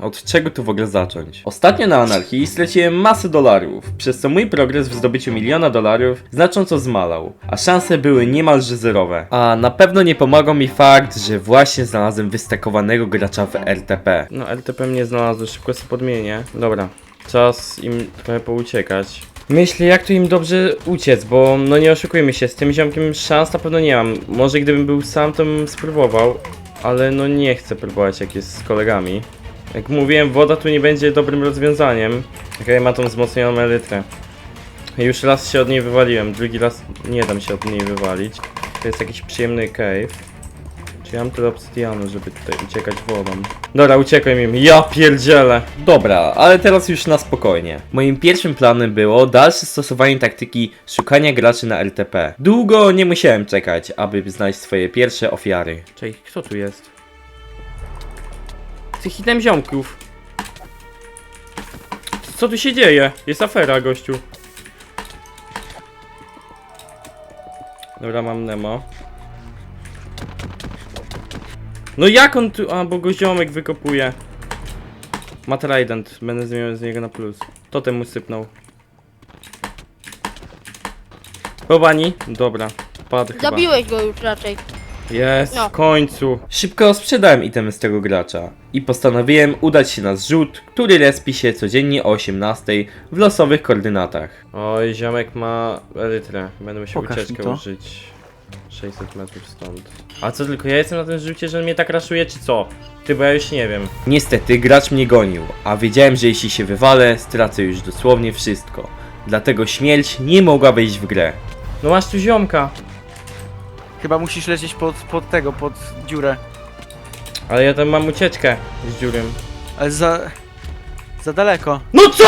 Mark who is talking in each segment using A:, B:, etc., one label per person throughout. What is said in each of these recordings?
A: Od czego tu w ogóle zacząć? Ostatnio na anarchii straciłem masę dolarów, przez co mój progres w zdobyciu miliona dolarów znacząco zmalał, a szanse były niemalże zerowe. A na pewno nie pomagał mi fakt, że właśnie znalazłem wystakowanego gracza w RTP. No RTP mnie znalazł, szybko sobie podmienię. Dobra, czas im trochę pouciekać. Myślę, jak tu im dobrze uciec, bo no nie oszukujmy się, z tym ziomkiem szans na pewno nie mam. Może gdybym był sam, to bym spróbował, ale no nie chcę próbować jak jest z kolegami. Jak mówiłem, woda tu nie będzie dobrym rozwiązaniem. Okej, ma tą wzmocnioną elytrę. Już raz się od niej wywaliłem, drugi raz nie dam się od niej wywalić. To jest jakiś przyjemny cave. Ja mam tyle obsydianu, żeby tutaj uciekać wodą? Dobra, uciekaj im. Ja pierdzielę! Dobra, ale teraz już na spokojnie. Moim pierwszym planem było dalsze stosowanie taktyki szukania graczy na LTP. Długo nie musiałem czekać, aby znaleźć swoje pierwsze ofiary. Czekaj, kto tu jest? Ty hitem ziomków. Co tu się dzieje? Jest afera, gościu. Dobra, mam Nemo. No jak on tu... A, bo go ziomek wykopuje. Ma trident, będę zmieniał z niego na plus. Totem mu sypnął. Pobani? Dobra. Padł chyba.
B: Zabiłeś go już raczej.
A: Jest,
B: No.
A: w końcu. Szybko sprzedałem itemy z tego gracza i postanowiłem udać się na zrzut, który respi się codziennie o 18 w losowych koordynatach. Oj, ziomek ma elytrę. Będę musiał
C: Pokaż mi
A: ucieczkę
C: to.
A: użyć. 600 metrów stąd. A co, tylko ja jestem na tym rzucie, że on mnie tak raszuje, czy co? Ty, bo ja już nie wiem. Niestety, gracz mnie gonił, a wiedziałem, że jeśli się wywalę, stracę już dosłownie wszystko. Dlatego śmierć nie mogła wejść w grę. No masz tu ziomka.
C: Chyba musisz lecieć pod, pod tego, pod dziurę.
A: Ale ja tam mam ucieczkę z dziurym.
C: Ale za... Za daleko.
A: No co?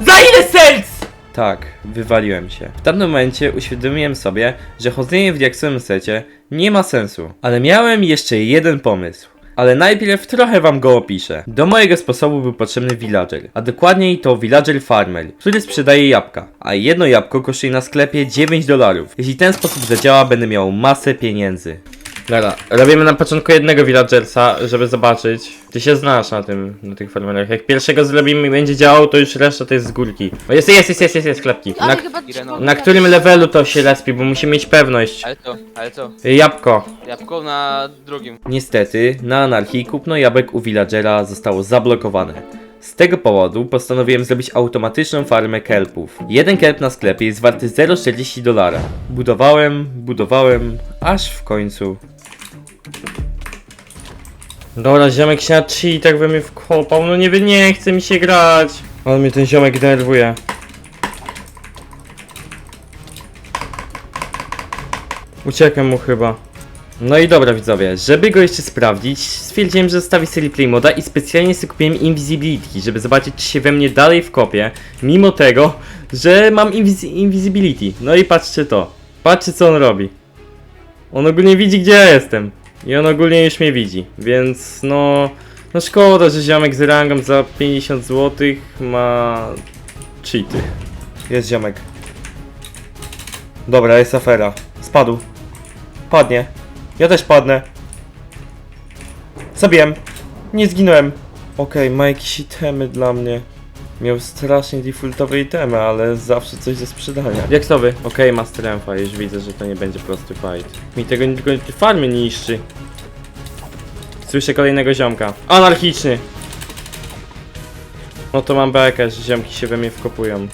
A: Za ile serc? Tak, wywaliłem się. W tamtym momencie uświadomiłem sobie, że chodzenie w diaksowym secie nie ma sensu. Ale miałem jeszcze jeden pomysł. Ale najpierw trochę wam go opiszę. Do mojego sposobu był potrzebny villager, a dokładniej to villager farmer, który sprzedaje jabłka, a jedno jabłko kosztuje na sklepie 9 dolarów. Jeśli ten sposób zadziała, będę miał masę pieniędzy. Dobra, robimy na początku jednego villagersa, żeby zobaczyć. Ty się znasz na tym, na tych farmerach. Jak pierwszego zrobimy i będzie działał, to już reszta to jest z górki. O, jest, jest, jest, jest, jest, jest sklepki.
B: Ale
A: Na,
B: chyba
A: na którym levelu to się respi, bo musimy mieć pewność.
D: Ale co? Ale co?
A: Jabłko.
D: Jabłko na drugim.
A: Niestety, na anarchii kupno jabłek u villagera zostało zablokowane. Z tego powodu postanowiłem zrobić automatyczną farmę kelpów. Jeden kelp na sklepie jest warty 0,40 dolara. Budowałem, budowałem, aż w końcu. Dobra, ziomek się na tak we mnie wkopał, no nie, nie chce mi się grać. Ale mnie ten ziomek denerwuje. Uciekłem mu chyba. No i dobra widzowie, żeby go jeszcze sprawdzić, stwierdziłem, że zostawię sobie play moda i specjalnie sobie kupiłem invisibility, żeby zobaczyć czy się we mnie dalej wkopie, mimo tego, że mam invis invisibility. No i patrzcie to. Patrzcie co on robi. On ogólnie widzi gdzie ja jestem. I on ogólnie już mnie widzi, więc no... No szkoda, że ziomek z rangą za 50 zł ma... cheaty. Jest ziomek. Dobra, jest afera. Spadł. Padnie. Ja też padnę. Zabiłem. Nie zginąłem. Okej, ma jakieś itemy dla mnie. Miał strasznie defaultowe itemy, ale zawsze coś do sprzedania. Jak to wy? Okej, ma strengtha, już widzę, że to nie będzie prosty fight. Mi tego nie- tylko farmy niszczy. Słyszę kolejnego ziomka. Anarchiczny! No to mam bekę, że ziomki się we mnie wkopują.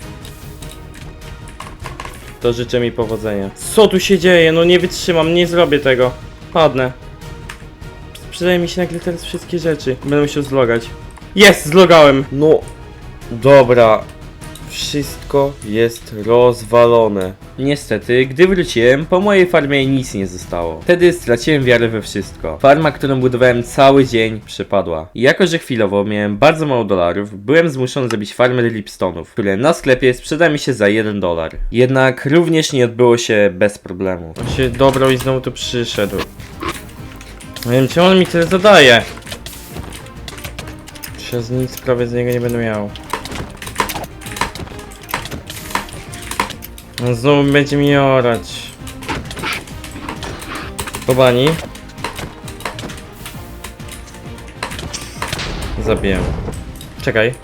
A: To życzę mi powodzenia. Co tu się dzieje? No nie wytrzymam, nie zrobię tego. Padnę. Sprzedaje mi się nagle teraz wszystkie rzeczy. Będę musiał zlogać. Jest, zlogałem! No, dobra. Wszystko jest rozwalone. Niestety, gdy wróciłem, po mojej farmie nic nie zostało. Wtedy straciłem wiarę we wszystko. Farma, którą budowałem cały dzień, przepadła. I jako, że chwilowo miałem bardzo mało dolarów, byłem zmuszony zrobić farmę lipstonów, które na sklepie sprzeda mi się za 1 dolar. Jednak również nie odbyło się bez problemu. On się dobrał i znowu tu przyszedł. Nie wiem, czy on mi tyle zadaje. Teraz nic prawie z niego nie będę miał. On znowu będzie mi orać. Pobani. Zabiję. Czekaj.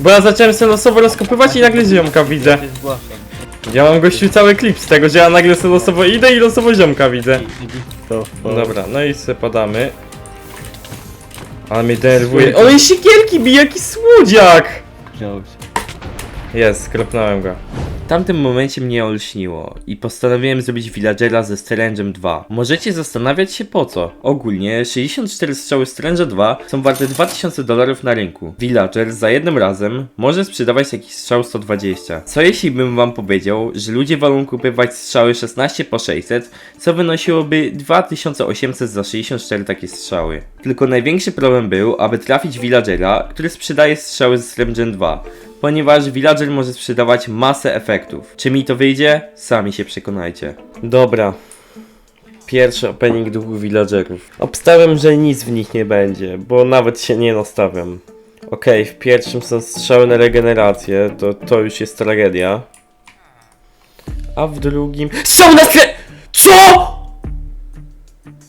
A: Bo ja zacząłem sobie losowo rozkopywać i nagle ziomka widzę.
B: Się zgłaszam.
A: Ja mam gościu cały klip z tego, że ja nagle sobie losowo idę i losowo ziomka widzę.
B: To, to.
A: Dobra, no i sobie podamy. Ale mnie denerwuje. Ale siekierki bije, jaki słodziak!
B: Się.
A: Jest, skropnąłem go. W tamtym momencie mnie olśniło i postanowiłem zrobić villagera ze Strange'em 2. Możecie zastanawiać się po co. Ogólnie 64 strzały Strange'a 2 są warte 2000 dolarów na rynku. Villager za jednym razem może sprzedawać jakiś strzał 120. Co jeśli bym wam powiedział, że ludzie wolą kupować strzały 16 po 600, co wynosiłoby 2800 za 64 takie strzały. Tylko największy problem był, aby trafić villagera, który sprzedaje strzały z Strange'em 2 ponieważ villager może sprzedawać masę efektów. Czy mi to wyjdzie? Sami się przekonajcie. Dobra. Pierwszy opening dwóch villagerów. Obstawiam, że nic w nich nie będzie, bo nawet się nie nastawiam. Okej, w pierwszym są strzały na regenerację, to to już jest tragedia. A w drugim... Strzał na skre... CO?!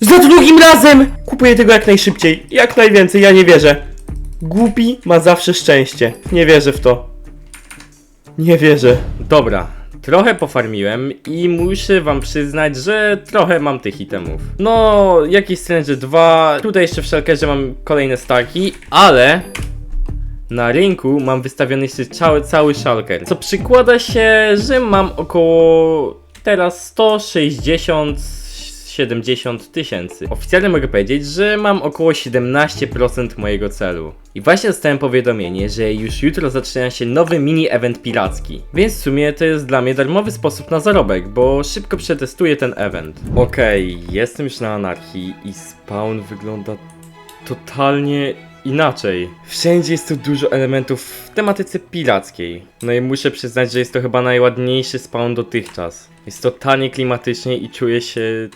A: Za drugim razem! Kupuję tego jak najszybciej, jak najwięcej, ja nie wierzę. Głupi ma zawsze szczęście. Nie wierzę w to. Nie wierzę. Dobra, trochę pofarmiłem i muszę wam przyznać, że trochę mam tych itemów. No, jakieś Strange 2, tutaj jeszcze w Shulkerze mam kolejne staki, ale na rynku mam wystawiony jeszcze cały, cały. Co przykłada się, że mam około teraz 160 70 tysięcy. Oficjalnie mogę powiedzieć, że mam około 17% mojego celu. I właśnie dostałem powiadomienie, że już jutro zaczyna się nowy mini event piracki. Więc w sumie to jest dla mnie darmowy sposób na zarobek, bo szybko przetestuję ten event. Okej, jestem już na anarchii i spawn wygląda totalnie inaczej. Wszędzie jest tu dużo elementów w tematyce pirackiej. No i muszę przyznać, że jest to chyba najładniejszy spawn dotychczas. Jest totalnie klimatycznie i czuję się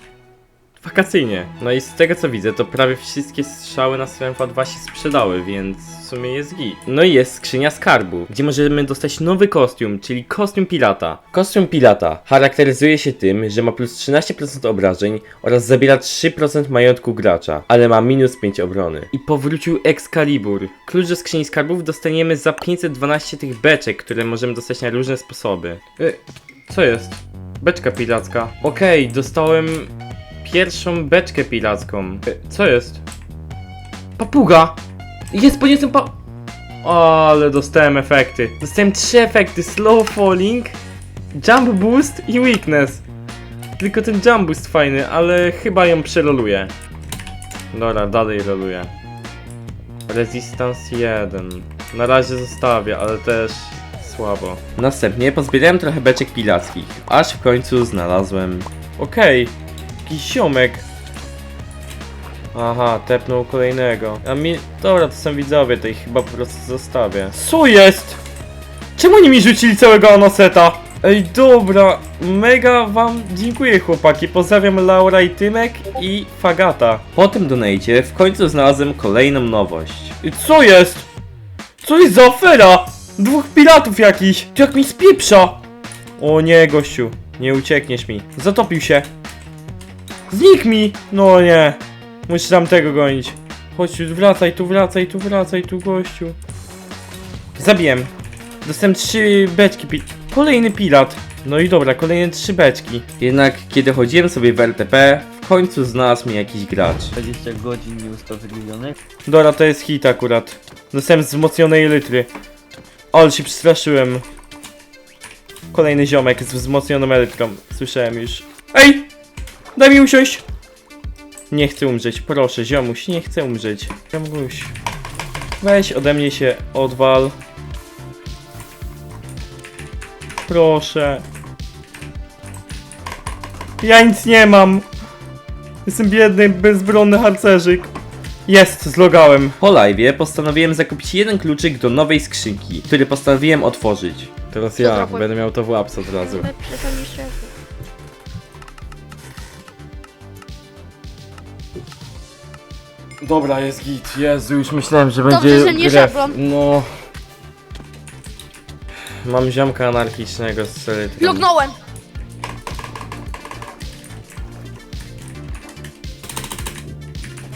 A: wakacyjnie. No i z tego co widzę, to prawie wszystkie strzały na Strength 2 się sprzedały, więc w sumie jest git. No i jest skrzynia skarbu, gdzie możemy dostać nowy kostium, czyli kostium pirata. Kostium pirata charakteryzuje się tym, że ma plus 13% obrażeń oraz zabiera 3% majątku gracza, ale ma minus 5 obrony. I powrócił Excalibur. Klucz do skrzyni skarbów dostaniemy za 512 tych beczek, które możemy dostać na różne sposoby. Y, co jest? Beczka piracka. Okej, dostałem pierwszą beczkę piracką. Co jest? Papuga! Jest, podniosłem pa... Ale dostałem efekty. Dostałem trzy efekty. Slow falling, jump boost i weakness. Tylko ten jump boost fajny, ale chyba ją przeroluję. Dobra, dalej roluję. Resistance 1. Na razie zostawię, ale też słabo. Następnie pozbierałem trochę beczek pilackich, aż w końcu znalazłem... Okej, jakiś ziomek. Aha, tepnął kolejnego. A mi... Dobra, to są widzowie, to ich chyba po prostu zostawię. Co jest? Czemu oni mi rzucili całego anoseta? Ej, dobra, mega wam dziękuję chłopaki, pozdrawiam Laura i Tymek i Fagata. Po tym donajcie w końcu znalazłem kolejną nowość. I co jest? Co jest za afera? Dwóch piratów jakiś, to jak mi spieprza. O nie, gościu, nie uciekniesz mi. Zatopił się. Znikł mi! No nie. Muszę tamtego gonić. Chodź tu, wracaj tu, wracaj tu, wracaj tu, gościu. Zabiłem. Dostałem trzy beczki pi... Kolejny pirat. No i dobra, kolejne trzy beczki. Jednak kiedy chodziłem sobie w RTP, w końcu znalazł mnie jakiś gracz.
B: 20 godzin nieusprawiedliwionych.
A: Dobra, to jest hit akurat. Dostałem wzmocnionej litry. Ale się przestraszyłem. Kolejny ziomek z wzmocnioną elytrą. Słyszałem już. Ej! Daj mi usiąść! Nie chcę umrzeć, proszę, ziomuś, nie chcę umrzeć. Ziomuś. Weź ode mnie się odwal. Proszę. Ja nic nie mam. Jestem biedny, bezbronny harcerzyk. Jest, zlogałem. Po live'ie postanowiłem zakupić jeden kluczyk do nowej skrzynki, który postanowiłem otworzyć. Teraz ja
E: Dobra,
A: będę miał to w łapce od razu.
E: Lepsze to niż
A: Dobra, jest git. Jezu, już myślałem, że
E: Dobrze,
A: będzie
E: że nie
A: gref. No. Mam ziomka anarchicznego z elytrą.
E: Lognąłem!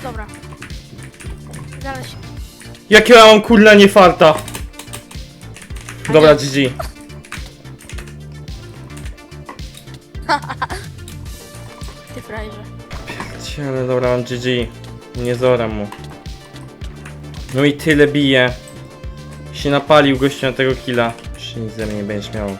E: Dobra. Zaraz się.
A: Jakie ja mam kurna nie farta. Dobra, GG.
E: Ty frajerze.
A: Ale dobra, mam GG. Nie zoram mu. No i tyle bije. Się napalił gościu na tego killa. Już nic ze mnie nie będziesz miał.